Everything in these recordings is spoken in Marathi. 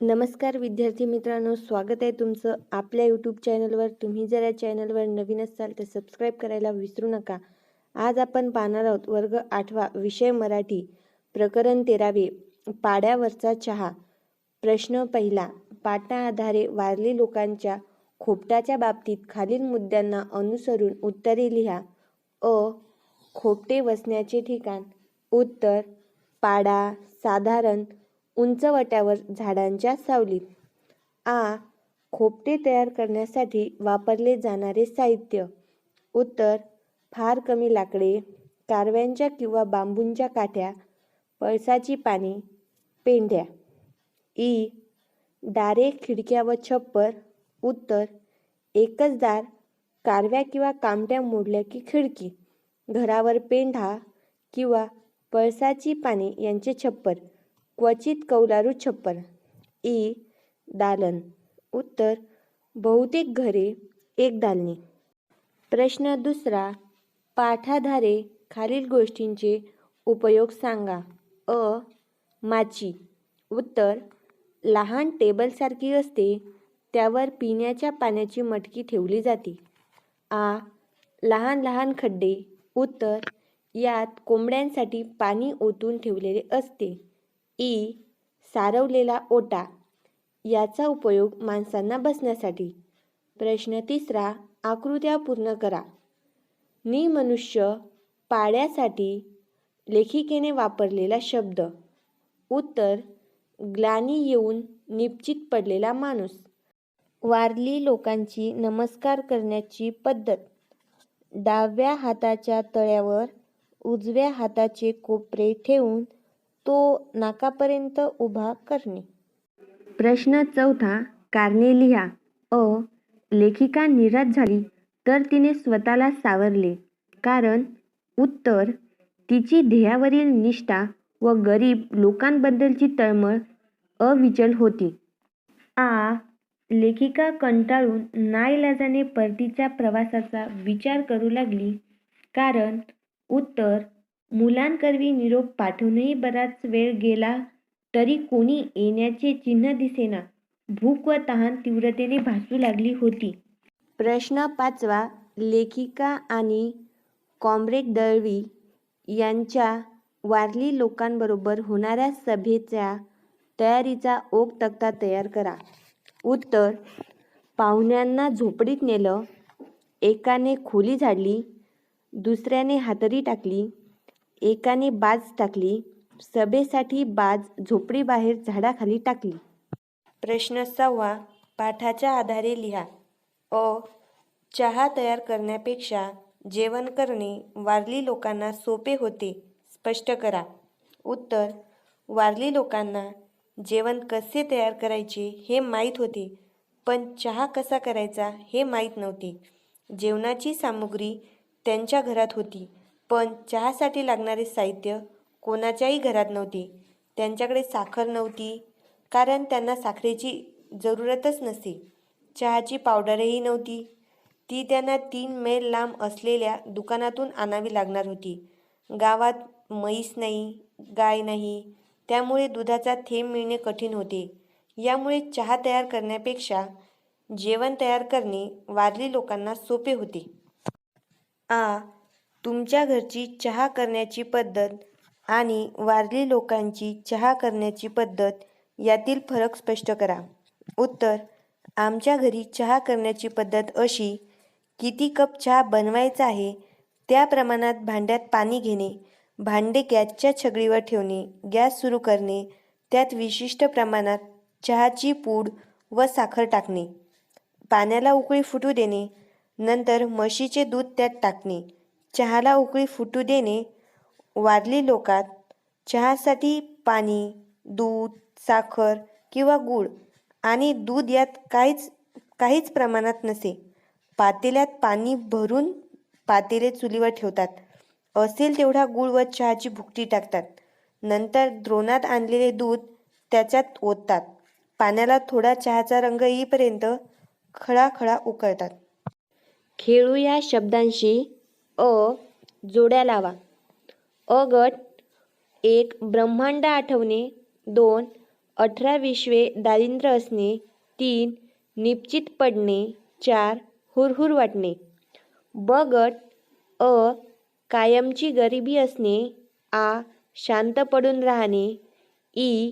नमस्कार विद्यार्थी मित्रांनो स्वागत आहे तुमचं आपल्या यूट्यूब चॅनलवर तुम्ही जर या चॅनलवर नवीन असाल तर सबस्क्राईब करायला विसरू नका. आज आपण पाहणार आहोत वर्ग आठवा विषय मराठी प्रकरण तेरावे पाड्यावरचा चहा. प्रश्न पहिला पाटा आधारे वारली लोकांच्या खोपटाच्या बाबतीत खालील मुद्द्यांना अनुसरून उत्तरे लिहा. अ खोपटे वसण्याचे ठिकाण. उत्तर पाडा साधारण उंचवट्यावर झाडांच्या सावलीत. आ. खोपटे तयार करण्यासाठी वापरले जाणारे साहित्य. उत्तर. फार कमी लाकडे कारव्यांच्या किंवा बांबूंच्या काठ्या पळसाची पाने पेंढ्या. ई. दारे खिडक्या व छप्पर. उत्तर. एकच दार कारव्या किंवा कामट्या मोडल्या की खिडकी घरावर पेंढा किंवा पळसाची पाने यांचे छप्पर. क्वचित कौलारू छप्पर. ई. दालन. उत्तर. बहुतेक घरे एक दालनी. प्रश्न दुसरा. पाठाधारे खालील गोष्टींचे उपयोग सांगा. अ. माची. उत्तर. लहान टेबलसारखी असते त्यावर पिण्याच्या पाण्याची मटकी ठेवली जाते. आ. लहान लहान खड्डे. उत्तर. यात कोंबड्यांसाठी पाणी ओतून ठेवलेले असते. ई सारवलेला ओटा याचा उपयोग माणसांना बसण्यासाठी. प्रश्न तिसरा आकृत्या पूर्ण करा. नि मनुष्य पाड्यासाठी लेखिकेने वापरलेला शब्द. उत्तर ग्लानी येऊन निश्चित पडलेला माणूस. वारली लोकांची नमस्कार करण्याची पद्धत. डाव्या हाताच्या तळ्यावर उजव्या हाताचे कोपरे ठेवून तो नाकापर्यंत उभा करणे. प्रश्न चौथा कारणे लिहा. अ लेखिका निराश झाली तर तिने स्वतःला सावरले. कारण उत्तर तिची ध्येयावरील निष्ठा व गरीब लोकांबद्दलची तळमळ अविचल होती. आ लेखिका कंटाळून नाईलाजाने परतीच्या प्रवासाचा विचार करू लागली. कारण उत्तर मुलांकरवी निरोप पाठवूनही बराच वेळ गेला तरी कोणी येण्याचे चिन्ह दिसेना. भूक व तहान तीव्रतेने भासू लागली होती. प्रश्न पाचवा लेखिका आणि कॉम्रेड दळवी यांच्या वारली लोकांबरोबर होणाऱ्या सभेच्या तयारीचा ओक तक्ता तयार करा. उत्तर पाहुण्यांना झोपडीत नेलं एकाने खोली झाडली दुसऱ्याने हातरी टाकली एकाने बाज टाकली सभेसाठी बाज झोपडीबाहेर झाडाखाली टाकली. प्रश्न सव्वा पाठाच्या आधारे लिहा. अ चहा तयार करण्यापेक्षा जेवण करणे वारली लोकांना सोपे होते स्पष्ट करा. उत्तर वारली लोकांना जेवण कसे तयार करायचे हे माहीत होते पण चहा कसा करायचा हे माहीत नव्हते. जेवणाची सामुग्री त्यांच्या घरात होती. पण चहासाठी लागणारे साहित्य कोणाच्याही घरात नव्हते. त्यांच्याकडे साखर नव्हती कारण त्यांना साखरेची जरूरतच नसे. चहाची पावडरही नव्हती. ती त्यांना तीन मैल लांब असलेल्या दुकानातून आणावी लागणार होती. गावात म्हैस नाही गाय नाही त्यामुळे दुधाचा थेंब मिळणे कठीण होते. यामुळे चहा तयार करण्यापेक्षा जेवण तयार करणे वारली लोकांना सोपे होते. आ तुमच्या घरची चहा करण्याची पद्धत आणि वारली लोकांची चहा करण्याची पद्धत यातील फरक स्पष्ट करा. उत्तर आमच्या घरी चहा करण्याची पद्धत अशी किती कप चहा बनवायचा आहे त्या प्रमाणात भांड्यात पाणी घेणे भांडे गॅसच्या छगडीवर ठेवणे गॅस सुरू करणे त्यात विशिष्ट प्रमाणात चहाची पूड व साखर टाकणे पाण्याला उकळी फुटू देणे नंतर म्हशीचे दूध त्यात टाकणे चहाला उकळी फुटू देणे. वारली लोकात चहासाठी पाणी दूध साखर किंवा गूळ आणि दूध यात काहीच काहीच प्रमाणात नसे. पातेल्यात पाणी भरून पातेले चुलीवर ठेवतात. असेल तेवढा गूळ व चहाची भुकटी टाकतात. नंतर द्रोणात आणलेले दूध त्याच्यात ओततात. पाण्याला थोडा चहाचा रंग येईपर्यंत खळाखळा उकळतात. खेळू या शब्दांशी अ जोड्या लावा. अ गट एक ब्रह्मांड आठवणे दोन अठरा विश्वे दारिद्र्य असणे तीन निश्चित पडणे चार हुरहुर वाटणे. ब गट अ कायमची गरिबी असणे आ शांत पडून राहणे ई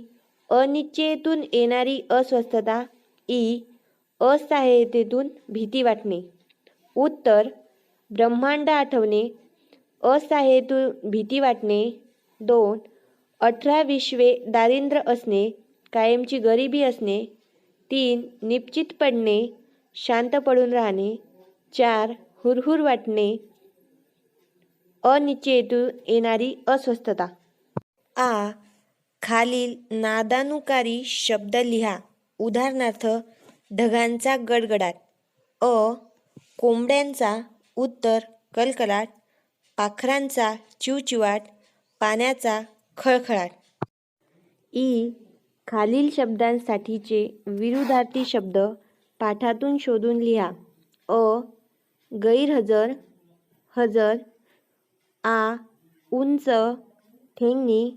अनिश्चयतेतून येणारी अस्वस्थता ई असहाय्यतेतून भीती वाटणे. उत्तर ब्रह्मांड आठवणे असहाय्यतेतून भीती वाटणे. दोन अठरा विश्वे दारिद्र्य असणे कायमची गरिबी असणे. तीन निश्चित पडणे शांत पडून राहणे. चार हुरहुर वाटणे अनिश्चयतेतून येणारी अस्वस्थता. आ खालील नादानुकारी शब्द लिहा. उदाहरणार्थ ढगांचा गडगडाट. अ कोंबड्यांचा उत्तर कलकलाट पाखरांचा चिवचिवाट पाण्याचा खळखळाट. ई. खालील शब्दांसाठीचे विरुद्धार्थी शब्द पाठातून शोधून लिहा. अ. गैरहजर हजर आ. उंच ठेंगणी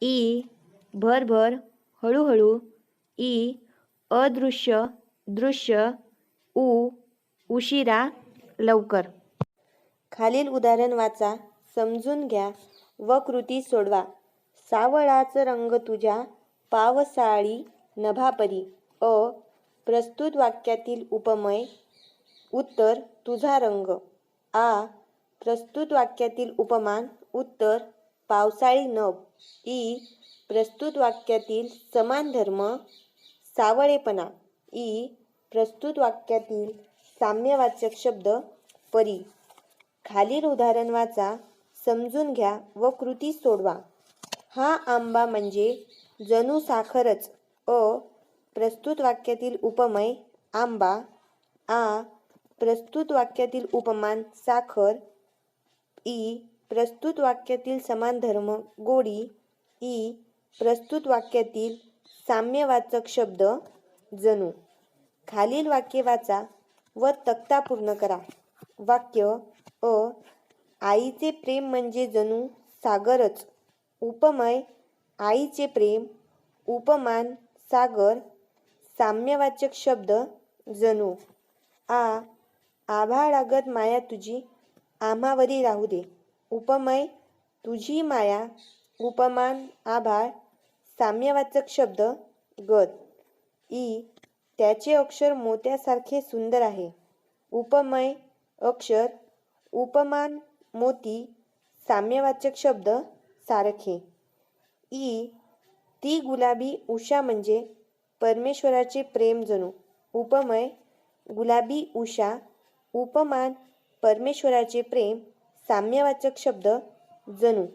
ई. भरभर हळूहळू ई. अदृश्य दृश्य उ. उशिरा लवकर. खालील उदाहरण वाचा समजून घ्या व कृती सोडवा. सावळाच रंग तुझ्या पावसाळी नभापरी. अ. प्रस्तुत वाक्यातील उपमय उत्तर तुझा रंग. आ. प्रस्तुत वाक्यातील उपमान उत्तर पावसाळी नभ. ई. प्रस्तुत वाक्यातील समान धर्म सावळेपणा. ई. प्रस्तुत वाक्यातील साम्यवाचक शब्द परी. खालील उदाहरण वाचा समजून घ्या व कृती सोडवा. हा आंबा म्हणजे जणू साखरच. अ. प्रस्तुत वाक्यातील उपमय आंबा. आ. प्रस्तुत वाक्यातील उपमान साखर. ई. प्रस्तुत वाक्यातील समान धर्म गोडी. ई. प्रस्तुत वाक्यातील साम्यवाचक शब्द जणू. खालील वाक्य वाचा व तक्ता पूर्ण करा. वाक्य अ आईचे प्रेम म्हणजे जणू सागरच. उपमय आईचे प्रेम उपमान सागर साम्यवाचक शब्द जणू. आ आभाळागत माया तुझी आम्हावरी राहू दे. उपमय तुझी माया उपमान आभाळ साम्यवाचक शब्द गत. ई त्याचे अक्षर मोत्यासारखे सुंदर आहे. उपमय अक्षर उपमान मोती साम्यवाचक शब्द सारखे. ई ती गुलाबी उषा म्हणजे परमेश्वराचे प्रेम जणू. उपमय गुलाबी उषा उपमान परमेश्वराचे प्रेम साम्यवाचक शब्द जणू.